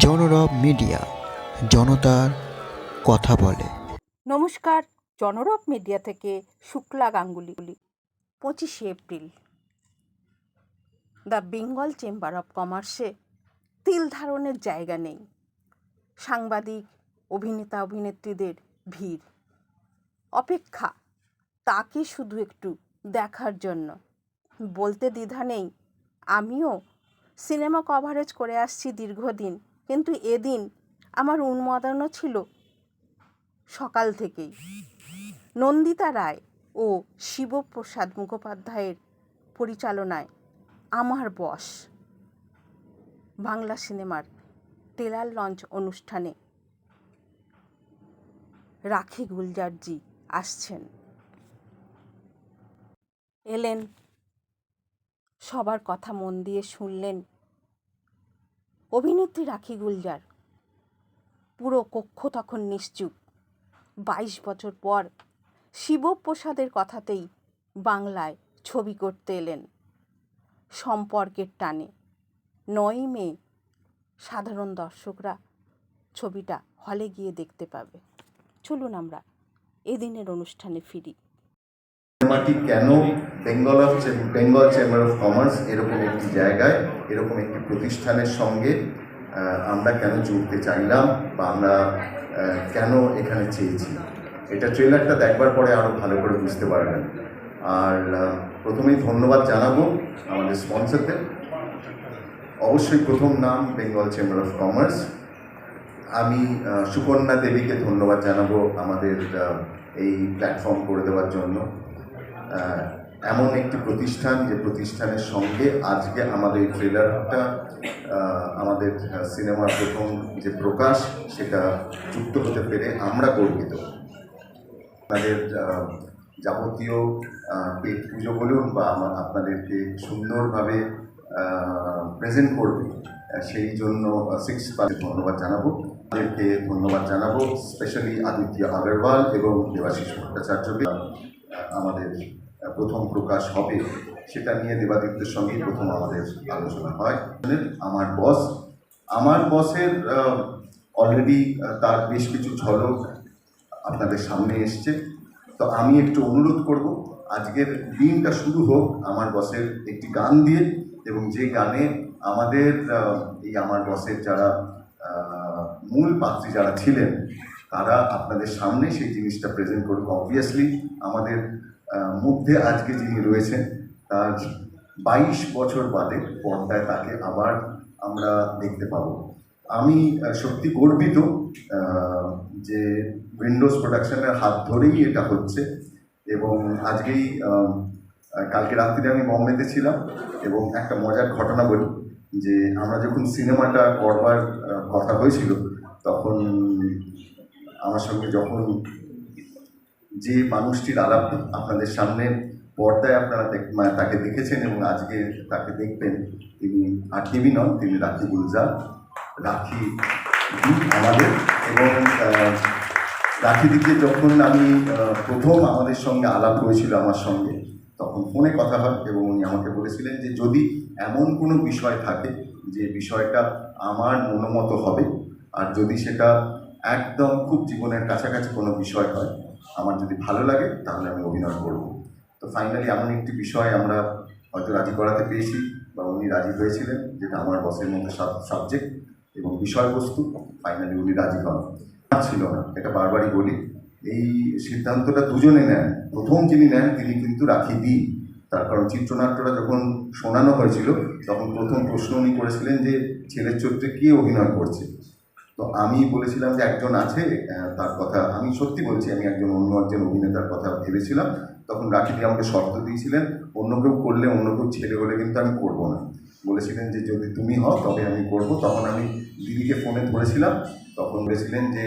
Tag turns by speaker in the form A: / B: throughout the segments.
A: জনরব media, জনতার কথা বলে।
B: নমস্কার, জনরব মিডিয়া থেকে শুক্লা গাঙ্গুলি। পঁচিশে April. The Bengal chamber of কমার্সে তিল ধারণের জায়গা নেই। সাংবাদিক, অভিনেতা, অভিনেত্রীদের ভিড়। অপেক্ষা, তাকে শুধু একটু দেখার জন্য। বলতে দ্বিধা নেই, আমিও সিনেমা কভারেজ করে আসছি দীর্ঘদিন। কিন্তু এদিন আমার উন্মাদনা ছিল সকাল থেকেই। নন্দিতা রায় ও শিবপ্রসাদ মুখোপাধ্যায়ের পরিচালনায় আমার বস। বাংলা সিনেমার টেলার লঞ্চ অনুষ্ঠানে রাখি গুলজারজি আসছেন। এলেন, সবার কথা মন দিয়ে শুনলেন অভিনেত্রী রাখি গুলজার। পুরো কক্ষ তখন নিশ্চুপ। বাইশ বছর পর শিবপ্রসাদের কথাতেই বাংলায় ছবি করতে এলেন। সম্পর্কের টানে। নয় মে, সাধারণ দর্শকরা ছবিটা হলে গিয়ে দেখতে পাবে। চলুন আমরা এদিনের অনুষ্ঠানে ফিরি।
C: সিনেমাটি কেন Bengal of Bengal chamber of commerce এরকম একটি জায়গায়, এরকম একটি প্রতিষ্ঠানের সঙ্গে আমরা কেন জুড়তে চাইলাম বা আমরা কেন এখানে চেয়েছি? এটা ট্রেলারটা দেখবার পরে আরও ভালো করে বুঝতে পারবেন। আর প্রথমেই ধন্যবাদ জানাব আমাদের স্পন্সরদের অবশ্যই প্রথম নাম বেঙ্গল চেম্বার অফ কমার্স। আমি সুকন্যা দেবীকে ধন্যবাদ জানাব আমাদের এই প্ল্যাটফর্ম করে দেওয়ার জন্য। এমন একটি প্রতিষ্ঠান যে প্রতিষ্ঠানের সঙ্গে আজকে আমাদের এই ট্রেলারটা আমাদের সিনেমার প্রথম যে প্রকাশ সেটা যুক্ত হতে পেরে আমরা গর্বিত। আহ, যাবতীয় পেট পুজো বলুন বা আমার আপনাদেরকে সুন্দরভাবে প্রেজেন্ট করবে সেই জন্য সিক্স পার্সেন্ট ধন্যবাদ জানাব। তাদেরকে ধন্যবাদ জানাব স্পেশালি আদিত্য আগরওয়াল এবং দেবাশিস ভট্টাচার্যকে। আমাদের প্রথম প্রকাশ হবে, সেটা নিয়ে দেবাদিত্যের সঙ্গেই প্রথম আমাদের আলোচনা হয়। আমার বস আমার বসের অলরেডি তার বেশ কিছু ঝলক আপনাদের সামনে এসছে। তো আমি একটু অনুরোধ করব, আজকের দিনটা শুরু হোক আমার বসের একটি গান দিয়ে এবং যে গানে আমাদের এই আমার বসের যারা মূল পাত্রী যারা ছিলেন তারা আপনাদের সামনে সেই জিনিসটা প্রেজেন্ট করবে অবভিয়াসলি আমাদের মধ্যে আজকে যিনি রয়েছেন, তার বাইশ বছর বাদে পর্দায় তাকে আবার আমরা দেখতে পাবো। আমি সত্যি গর্বিত যে উইন্ডোজ প্রোডাকশনের হাত ধরেই এটা হচ্ছে এবং আজকেই কালকে রাত্রিরে আমি বম্বেতে ছিলাম এবং একটা মজার ঘটনা বলি, যে আমরা যখন সিনেমাটা করবার কথা হয়েছিল, তখন আমার সঙ্গে যখন যে মানুষটির আলাপ আপনাদের সামনে পর্দায় আপনারা দেখ- মানে তাকে দেখেছেন এবং আজকে তাকে দেখবেন তিনি আর কেবি নন তিনি রাখি গুলজার রাখি আমাদের এবং আহ, রাখি দিকে যখন আমি প্রথম আমাদের সঙ্গে আলাপ হয়েছিল আমার সঙ্গে তখন ফোনে কথা হয় এবং উনি আমাকে বলেছিলেন যে যদি এমন কোনো বিষয় থাকে যে বিষয়টা আমার মনোমতো হবে আর যদি সেটা একদম খুব জীবনের কাছাকাছি কোনো বিষয় হয় আমার যদি ভালো লাগে, তাহলে আমি অভিনয় করব। তো ফাইনালি এমন একটি বিষয় আমরা হয়তো রাজি করাতে পেরেছি, বা উনি রাজি হয়েছিলেন, যেটা আমার বসের মধ্যে সাবজেক্ট এবং বিষয়বস্তু। ফাইনালি উনি রাজি হন। ছিল না, এটা বারবারই বলি। এই সিদ্ধান্তটা দুজনে নেন। প্রথম যিনি নেন, তিনি কিন্তু রাখি দিই তার কারণ চিত্রনাট্যটা যখন শোনানো হয়েছিল, তখন প্রথম প্রশ্ন উনি করেছিলেন যে, ছেলের চরিত্রে কে অভিনয় করছে? তো আমি বলেছিলাম যে একজন আছে তার কথা আমি সত্যি বলছি, আমি একজন অন্য একজন অভিনেতার কথা ভেবেছিলাম। তখন রাখিদি আমাকে শর্ত দিয়েছিলেন, অন্য কেউ করলে অন্য কেউ ছেলে হলে কিন্তু আমি করব না। বলেছিলেন যে যদি তুমি হও তবে আমি করব। তখন আমি দিদিকে ফোনে ধরেছিলাম, তখন বলেছিলেন যে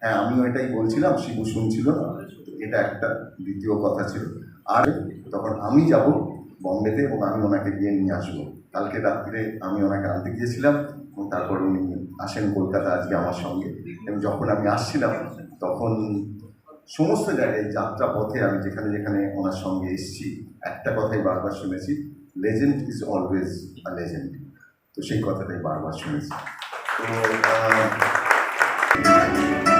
C: হ্যাঁ আমিও এটাই বলছিলাম, শিবু শুনছিল এটা একটা দ্বিতীয় কথা ছিল। আর তখন আমি যাব বম্বেতে এবং আমি ওনাকে গিয়ে নিয়ে আসব। কালকে রাত্রে আমি ওনাকে আনতে গিয়েছিলাম এবং তারপর উনি আসেন কলকাতা আজকে আমার সঙ্গে। এবং যখন আমি আসছিলাম, তখন সমস্ত জায়গায় যাত্রা পথে আমি যেখানে যেখানে ওনার সঙ্গে এসেছি, একটা কথাই বারবার শুনেছি legend is always a legend তো সেই কথাটাই বারবার শুনেছি।
D: তো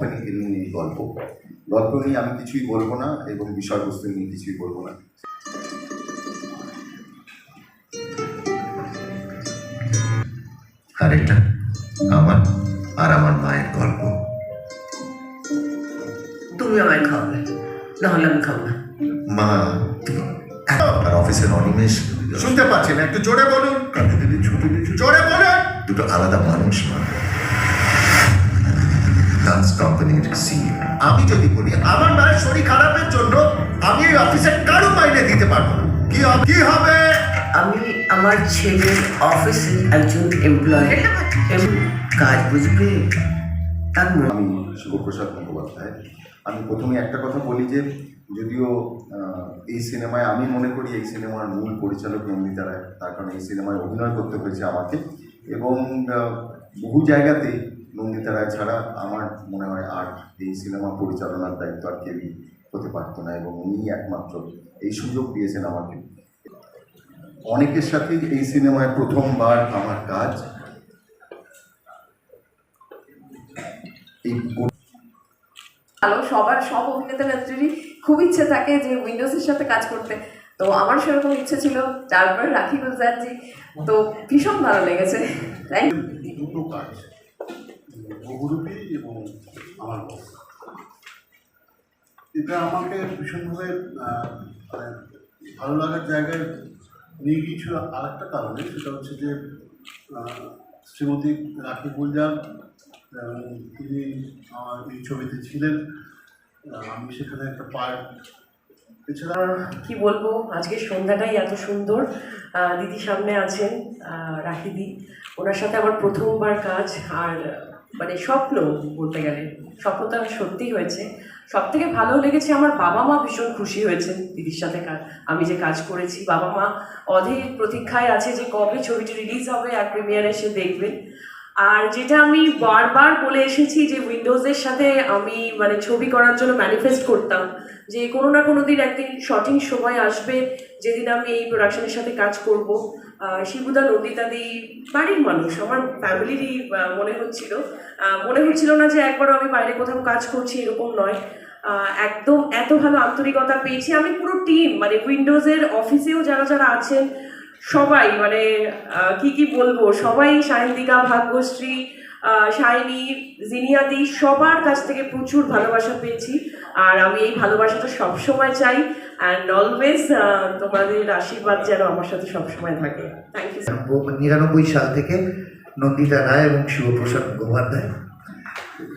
D: পাবলিশিং কোম্পানিকে নিয়ে গল্প। গল্প নিয়ে আমি কিছুই বলব না এবং বিষয়বস্তু নিয়ে কিছুই বলব না।
E: আর এটা আমার আর আমার মায়ের গল্প।
F: তুমি আমায় খাওয়াবে নাহলে আমি খাব না।
E: মা আর অফিসের অনিমেষ।
D: শুনতে পাচ্ছেন একটু জোরে বলুন। জোরে বলুন।
E: দুটো আলাদা মানুষ মা। ডান্স কোম্পানির সিইও
D: আমি যদি বলি আমার মায়ের শরীর খারাপের জন্য আমি এই অফিসের কারও মাইনে দিতে পারব না। কি হবে? কি হবে?
F: আমি আমার ছেলের অফিসের একজন এমপ্লয় কাজ বুঝবে? তার মন
D: আমি শিবপ্রসাদ মুখোপাধ্যায়। আমি প্রথমে একটা কথা বলি যে যদিও এই সিনেমায় আমি মনে করি এই সিনেমার মূল পরিচালক নন্দিতা রায় তার কারণে এই সিনেমায় অভিনয় করতে হয়েছে আমাকে। এবং বহু জায়গাতে নন্দিতা রায় ছাড়া আমার মনে হয় আর এই সিনেমা পরিচালনার দায়িত্ব আর কেউই হতে পারতো না এবং উনি একমাত্র এই সুযোগ দিয়েছেন আমাকে। অনেকের সাথে এই সিনেমায় প্রথমবার আমার কাজ। এই
G: ভালো সবার সব অভিনেতা নেত্রীরই খুব ইচ্ছে থাকে যে উইন্ডোজের সাথে কাজ করতে। তো আমার সেরকম ইচ্ছে ছিল তারপরে রাখি গুলজারজি। তো ভীষণ ভালো লেগেছে। তাই
H: দুটো কাজ বহুরূপী এবং আমার এটা আমাকে ভীষণভাবে মানে ভালো লাগার জায়গায় নিয়ে গিয়েছিল আর একটা কারণে, সেটা হচ্ছে যে শ্রীমতী রাখি গুলজার তিনি এই ছবিতে ছিলেন। আমি সেখানে একটা পার্ট এছাড়া
I: কি বলব, আজকের সন্ধ্যাটাই এত সুন্দর। দিদি সামনে আছেন রাখিদি ওনার সাথে আমার প্রথমবার কাজ, আর মানে স্বপ্ন বলতে গেলে। স্বপ্ন স্বপ্নটা সত্যি হয়েছে। সব থেকে ভালো লেগেছে আমার বাবা মা ভীষণ খুশি হয়েছে দিদির সাথে আমি যে কাজ করেছি। বাবা মা অধীর প্রতীক্ষায় আছে যে কবে ছবিটি রিলিজ হবে, আর প্রিমিয়ারে এসে দেখবেন আর যেটা আমি বারবার বলে এসেছি যে উইন্ডোজের সাথে আমি মানে ছবি করার জন্য ম্যানিফেস্ট করতাম, যে কোনো না কোনো দিন একদিন শটিং সময় আসবে, যেদিন আমি এই প্রোডাকশনের সাথে কাজ করব। শিবুদা নন্দিতাদি বাড়ির মানুষ, আমার ফ্যামিলিরই মনে হচ্ছিল। মনে হচ্ছিল না যে একবারও আমি বাইরে কোথাও কাজ করছি এরকম নয়। একদম এত ভালো আন্তরিকতা পেয়েছি। আমি পুরো টিম মানে উইন্ডোজের অফিসেও যারা যারা আছেন সবাই মানে কি কি বলব? সবাই সায়ন্তিকা, ভাগ্যশ্রী শাইনি জিনিয়াদি সবার কাছ থেকে প্রচুর ভালোবাসা পেয়েছি। আর আমি এই ভালোবাসাটা সবসময় চাই। অ্যান্ড অলওয়েজ তোমাদের আশীর্বাদ যেন আমার সাথে সবসময় থাকে। থ্যাংক ইউ
J: নিরানব্বই সাল থেকে নন্দিতা রায় এবং শিবপ্রসাদ মুখোপাধ্যায়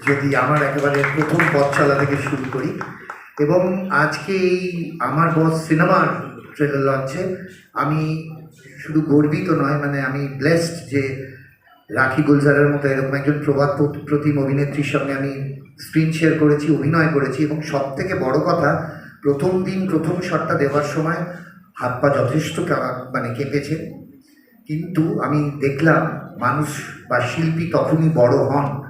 J: যদি আমার একেবারে প্রথম পথ চলা থেকে শুরু করি। এবং আজকে এই আমার বস সিনেমার ট্রেলার লঞ্চে আমি শুধু গর্বিত নয় মানে আমি ব্লেসড যে রাখি গুলজারের মতো এরকম একজন প্রবাদ প্র- প্রতিম অভিনেত্রীর সঙ্গে আমি স্ক্রিন শেয়ার করেছি, অভিনয় করেছি এবং সব থেকে বড় কথা, প্রথম দিন প্রথম শটটা দেওয়ার সময় হাত পা যথেষ্ট মানে কেঁপেছে। কিন্তু আমি দেখলাম মানুষ বা শিল্পী তখনই বড় হন।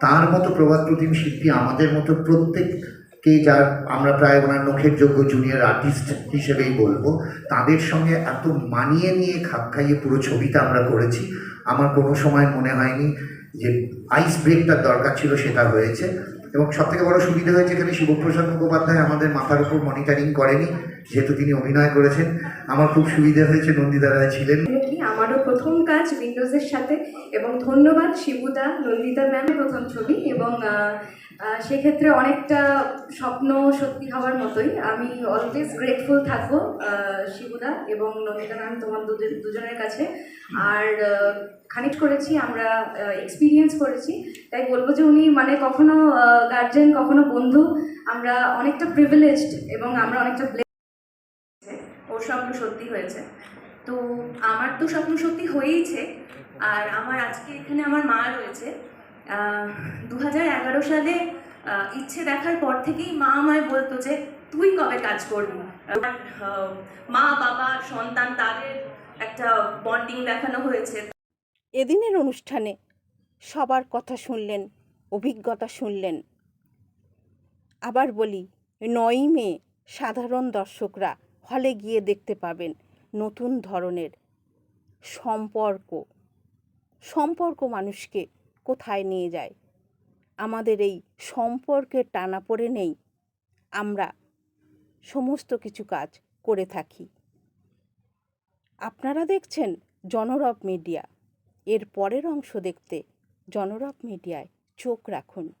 J: তার মতো প্রবাদ প্রতিম শিল্পী আমাদের মতো প্রত্যেককে যার, আমরা প্রায় ওনার নখের যোগ্য জুনিয়র আর্টিস্ট হিসেবেই বলব, তাদের সঙ্গে এত মানিয়ে নিয়ে খাপ খাইয়ে পুরো ছবিটা আমরা করেছি। আমার কোনো সময় মনে হয়নি যে আইস ব্রেকটার দরকার ছিল, সেটা হয়েছে। এবং সব থেকে বড় সুবিধা হয়েছে এখানে শিবপ্রসাদ মুখোপাধ্যায় আমাদের মাথার উপর মনিটরিং করেনি, যেহেতু তিনি অভিনয় করেছেন। আমার খুব সুবিধা হয়েছে নন্দিতা রায় ছিলেন।
K: প্রথম কাজ উইন্ডোজের সাথে এবং ধন্যবাদ শিবুদা নন্দিতা ম্যামের প্রথম ছবি এবং সেক্ষেত্রে অনেকটা স্বপ্ন সত্যি হওয়ার মতোই। আমি অলওয়েজ গ্রেটফুল থাকব শিবুদা এবং নন্দিতা ম্যাম তোমার দুজন- দুজনের কাছে। আর কানেক্ট করেছি, আমরা এক্সপিরিয়েন্স করেছি। তাই বলব যে উনি মানে কখনো গার্জেন কখনো বন্ধু, আমরা অনেকটা প্রিভিলেজড এবং আমরা অনেকটা ওর স্বপ্ন সত্যি হয়েছে। তো আমার তো স্বপ্ন সত্যি হয়েইছে। আর আমার আজকে এখানে আমার মা রয়েছে। দু এগারো সালে ইচ্ছে দেখার পর থেকেই মা আমায় বলতো যে, তুই কবে কাজ করবি? মা, বাবা, সন্তান, তাদের একটা বন্ডিং দেখানো হয়েছে।
B: এদিনের অনুষ্ঠানে সবার কথা শুনলেন, অভিজ্ঞতা শুনলেন। আবার বলি, নয়ই মে সাধারণ দর্শকরা হলে গিয়ে দেখতে পাবেন। নতুন ধরনের সম্পর্ক। সম্পর্ক মানুষকে কোথায় নিয়ে যায়? আমাদের এই সম্পর্কের টানা পড়ে নেই, আমরা সমস্ত কিছু কাজ করে থাকি। আপনারা দেখছেন জনরব মিডিয়া। এর পরের অংশ দেখতে জনরব মিডিয়ায় চোখ রাখুন।